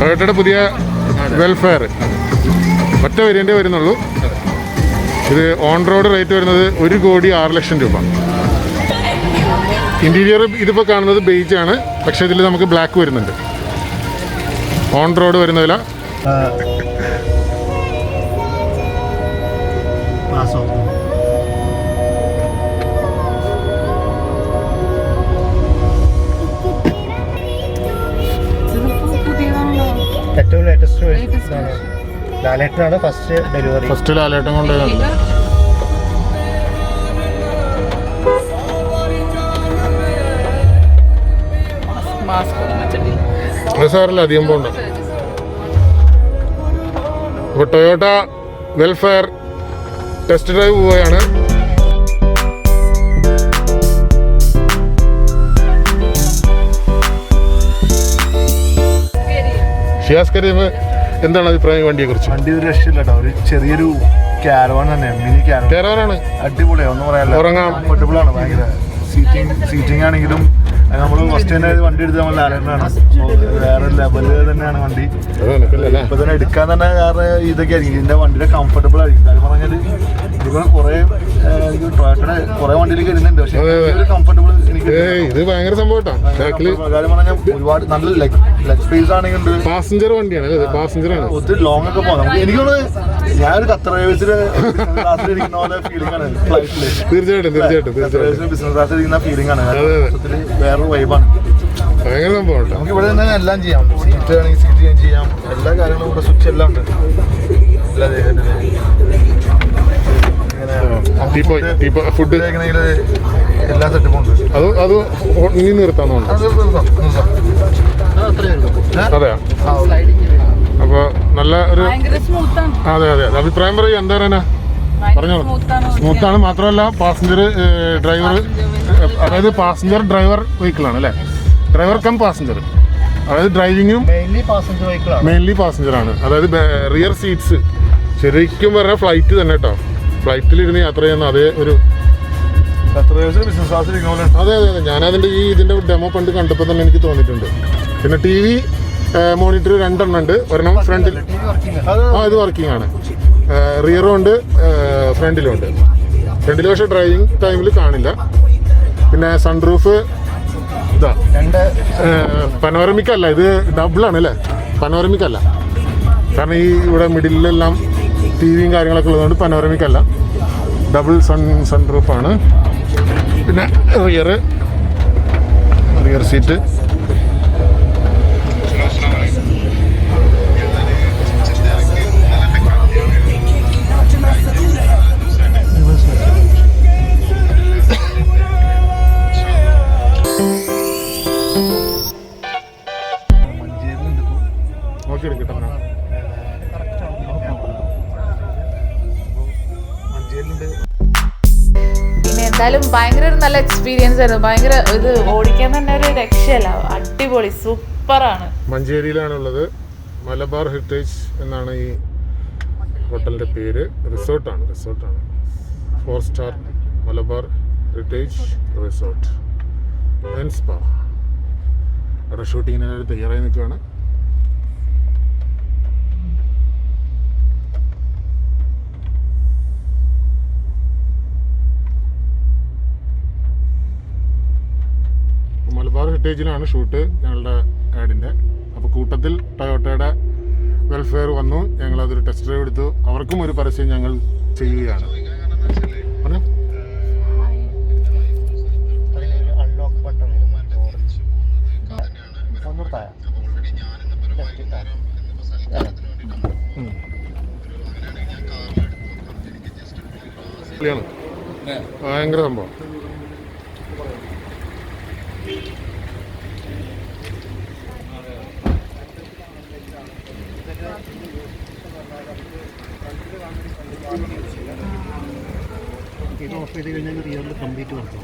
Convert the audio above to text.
ടൊയോട്ടയുടെ പുതിയ വെൽഫെയർ ഒറ്റ വേരിയന്റേ വരുന്നുള്ളൂ. ഇത് ഓൺ റോഡ് റേറ്റ് വരുന്നത് ഒരു കോടി ആറ് ലക്ഷം രൂപ. ഇന്റീരിയർ ഇതിപ്പോൾ കാണുന്നത് ബേജ് ആണ്. പക്ഷേ ഇതിൽ നമുക്ക് ബ്ലാക്ക് വരുന്നുണ്ട്. ഓൺ റോഡ് വരുന്ന വില. ഏറ്റവും ലേറ്റസ്റ്റ് ഇതാണ്. ലാലേട്ടനാണ് ഫസ്റ്റ് ഡെലിവറി ഫസ്റ്റ് ലാലേട്ടൻ കൊണ്ട് സാറില്ല അധികം പോണ്ട. അപ്പോൾ ടൊയോട്ട വെൽഫെയർ ടെസ്റ്റ് ഡ്രൈവ് പോവുകയാണ്. ഷിയാസ് കരീം എന്താണ് അഭിപ്രായം വണ്ടിയെ വണ്ടിയെക്കുറിച്ച്? വണ്ടി ഒരു രക്ഷയില്ല കേട്ടോ. ഒരു ചെറിയൊരു ക്യാരവാൻ തന്നെ മിനി ക്യാരവാൻ ആണ്. അടിപൊളിയാണ് ഒന്നും പറയാനില്ല. ഉറങ്ങാം. കംഫർട്ടബിൾ ആണ്. ഭയങ്കര സീറ്റിംഗ് സീറ്റിംഗ് ആണെങ്കിലും നമ്മൾ ഫസ്റ്റ് തന്നെ വണ്ടി എടുത്ത് നമ്മൾ ലാലേട്ടനാണ് വേറെ ലെവൽ തന്നെയാണ് വണ്ടി. ഇപ്പൊ തന്നെ എടുക്കാൻ തന്നെ വേറെ ഇതൊക്കെ ആയിരിക്കും. ഇതിന്റെ വണ്ടിയുടെ കംഫർട്ടബിൾ ആയിരിക്കും. കാര്യം പറഞ്ഞാൽ ഇതിപ്പോ കുറെ ടൊയോട്ടയുടെ കുറെ വണ്ടിയിലേക്ക് വരുന്നുണ്ട്. പക്ഷെ. ഒരു കംഫർട്ടബിൾ എനിക്ക് ഇത് ഭയങ്കര സംഭവം കാര്യം പറഞ്ഞാൽ ഒരുപാട് നല്ല ലെഗ് ലെഗ് സ്പേസ് ആണെങ്കിൽ പാസഞ്ചർ വണ്ടിയാണ് പാസഞ്ചർ ആണ്. ഒത്തിരി ലോങ് ഒക്കെ പോകാം. എനിക്കൊന്ന് ഞാനൊരു ഖത്തർ എയർവേസിൽ ക്ലാസ്സിൽ ഇരിക്കുന്ന പോലെ ഫീലിംഗ് ആണ്. ഫ്ലൈറ്റിൽ തീർച്ചയായിട്ടും തീർച്ചയായിട്ടും തീർച്ചയായിട്ടും. ബിസിനസ് ക്ലാസ്സിൽ ഇരിക്കുന്ന ഫീലിംഗ് ആണ്. മൊത്തത്തിൽ വേറൊരു വൈബാണ് ഭയങ്കര സംഭവം നമുക്ക് ഇവിടെ തന്നെ എല്ലാം ചെയ്യാം. സീറ്റ് ആണെങ്കിൽ സീറ്റ് ചെയ്യാൻ ചെയ്യാം. എല്ലാ കാര്യങ്ങളും ഇവിടെ സ്വിച്ച് എല്ലാം ഉണ്ട്. എല്ലാ ഫുഡ് എല്ലാ സെറ്റപ്പും ഉണ്ട്. അത് അത് ഇനി നിർത്താന്നുണ്ട് അത് അപ്പോൾ നല്ല ഒരു അതെ അതെ. അഭിപ്രായം പറയൂ. എന്താ പറയാനാ പറഞ്ഞോളൂ. സ്മൂത്താണ് മാത്രമല്ല പാസഞ്ചർ ഡ്രൈവർ അതായത് പാസഞ്ചർ ഡ്രൈവർ വെഹിക്കിളാണ് അല്ലേ? ഡ്രൈവർ കം പാസഞ്ചർ അതായത് ഡ്രൈവിങ്ങും മെയിൻലി പാസഞ്ചർ വെഹിക്കിൾ ആണ്. അതായത് റിയർ സീറ്റ്സ് ശരിക്കും പറഞ്ഞാൽ ഫ്ലൈറ്റ് തന്നെ കേട്ടോ. ഫ്ലൈറ്റിലിരുന്ന് യാത്ര ചെയ്യുന്ന അതേ ഒരു അതെ. അതെ അതെ. അതെ ഞാനതിന്റെ ഈ ഇതിന്റെ ഡെമോ പണ്ട് കണ്ടപ്പോൾ തന്നെ എനിക്ക് തോന്നിയിട്ടുണ്ട്. പിന്നെ ടി വി മോണിറ്റർ രണ്ടെണ്ണം ഉണ്ട്. ഒരെണ്ണം ഫ്രണ്ടിൽ ആ ഇത് വർക്കിംഗ് ആണ്. റിയറും ഉണ്ട് ഫ്രണ്ടിലും ഉണ്ട്. ഫ്രണ്ടിൽ പക്ഷേ ഡ്രൈവിംഗ് ടൈമിൽ കാണില്ല. പിന്നെ സൺറൂഫ് ഇതാ. രണ്ട് പനോരമിക് അല്ല ഇത് ഡബിളാണ് അല്ലേ പനോരമിക് അല്ല കാരണം ഈ ഇവിടെ മിഡിലെല്ലാം ടി വിയും കാര്യങ്ങളൊക്കെ ഉള്ളതുകൊണ്ട് പനോരമിക് അല്ല ഡബിൾ സൺ സൺറൂഫാണ് പിന്നെ റിയർ റിയർ സീറ്റ് നോക്കി എടുക്കട്ടെ പിന്നെ എന്തായാലും ഭയങ്കര ഒരു നല്ല എക്സ്പീരിയൻസ് ആയിരുന്നു. ഭയങ്കര ഇത് ഓടിക്കാൻ തന്നെ ഒരു രക്ഷയല്ല. അടിപൊളി സൂപ്പറാണ്. മഞ്ചേരിയിലാണുള്ളത്. മലബാർ ഹെറിറ്റേജ് എന്നാണ് ഈ ഹോട്ടലിന്റെ പേര്. റിസോർട്ടാണ് റിസോർട്ടാണ്. Four star Malabar heritage resort and spa അവിടെ ഷൂട്ടിങ്ങിന് എല്ലാവരും തയ്യാറായി നിൽക്കുകയാണ് ഹെറിറ്റേജിലാണ് ഷൂട്ട് ഞങ്ങളുടെ ആഡിന്റെ അപ്പോൾ കൂട്ടത്തിൽ ടൊയോട്ടയുടെ വെൽഫെയർ വന്നു. ഞങ്ങൾ അതൊരു ടെസ്റ്റ് ഡ്രൈവ് എടുത്തു. അവർക്കും ഒരു പരസ്യം ഞങ്ങൾ ചെയ്യുകയാണ്. ഭയങ്കര സംഭവം. ഇത് ഓഫ് ചെയ്ത് കഴിഞ്ഞാൽ റിയറിൽ കംപ്ലീറ്റ് വർക്ക്